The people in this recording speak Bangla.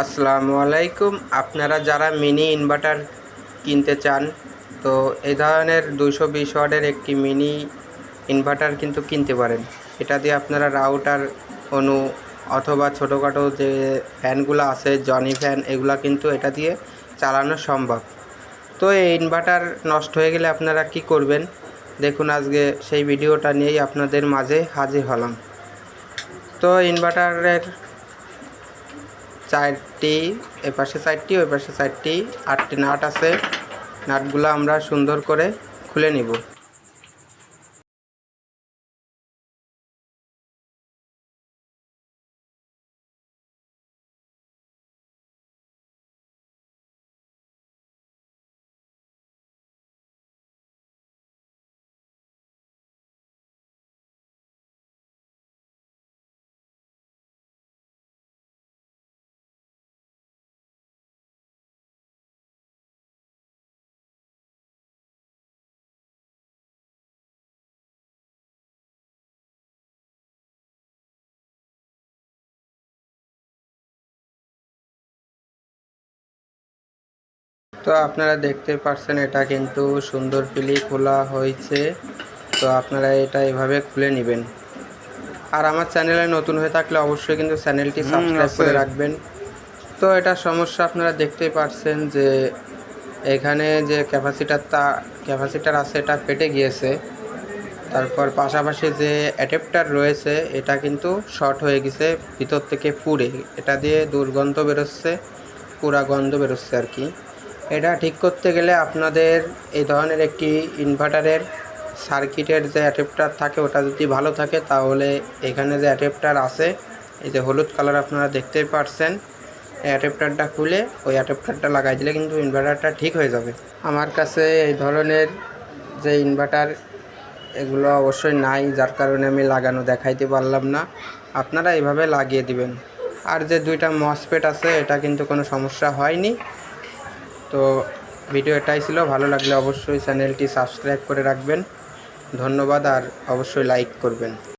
আসসালামু আলাইকুম। আপনারা যারা মিনি ইনভার্টার কিনতে চান, তো এই ধরনের দুশো বিশ ওয়াটের একটি মিনি ইনভার্টার কিন্তু কিনতে পারেন। এটা দিয়ে আপনারা রাউটার, অনু অথবা ছোটোখাটো যে ফ্যানগুলো আছে, জনি ফ্যান, এগুলা কিন্তু এটা দিয়ে চালানো সম্ভব। তো এই ইনভার্টার নষ্ট হয়ে গেলে আপনারা কি করবেন? দেখুন, আজকে সেই ভিডিওটা নিয়েই আপনাদের মাঝে হাজির হলাম। তো ইনভার্টারের চারটি এপাশে চারটি, ওই পাশে চারটি। আটটি নাট আছে। নাটগুলো আমরা সুন্দর করে খুলে নিব। তো আপনারা দেখতে পাচ্ছেন এটা কিন্তু সুন্দর ফিলি খোলা হয়েছে। তো আপনারা এটা এভাবে খুলে নেবেন। আর আমার চ্যানেলে নতুন হয়ে থাকলে অবশ্যই কিন্তু চ্যানেলটি সাবস্ক্রাইব করে। রাখবেন। তো এটা সমস্যা আপনারা দেখতেই পাচ্ছেন যে এখানে যে ক্যাপাসিটারটা ক্যাপাসিটার আছে এটা ফেটে গিয়েছে। তারপর পাশাপাশি যে অ্যাডাপ্টার রয়েছে এটা কিন্তু শর্ট হয়ে গেছে ভিতর থেকে পুড়ে। এটা দিয়ে দুর্গন্ধ বেরোচ্ছে পুরা গন্ধ বেরোচ্ছে আর কি। এটা ঠিক করতে গেলে আপনাদের এই ধরনের একটি ইনভার্টারের সার্কিটের যে অ্যাডাপ্টার থাকে, ওটা যদি ভালো থাকে, তাহলে এখানে যে অ্যাডাপ্টার আছে, এই যে হলুদ কালার আপনারা দেখতেই পারছেন অ্যাডাপ্টারটা খুলে ওই অ্যাডাপ্টারটা লাগাই দিলে কিন্তু ইনভার্টারটা ঠিক হয়ে যাবে। আমার কাছে এই ধরনের যে ইনভার্টার এগুলো অবশ্যই নাই, যার কারণে আমি লাগানো দেখাইতে পারলাম না। আপনারা এইভাবে লাগিয়ে দিবেন। আর যে দুইটা মসপেট আছে, এটা কিন্তু কোনো সমস্যা হয়নি। তো ভিডিও এটাই ছিল। ভালো লাগলে অবশ্যই চ্যানেলটি সাবস্ক্রাইব করে রাখবেন। ধন্যবাদ আর অবশ্যই লাইক করবেন।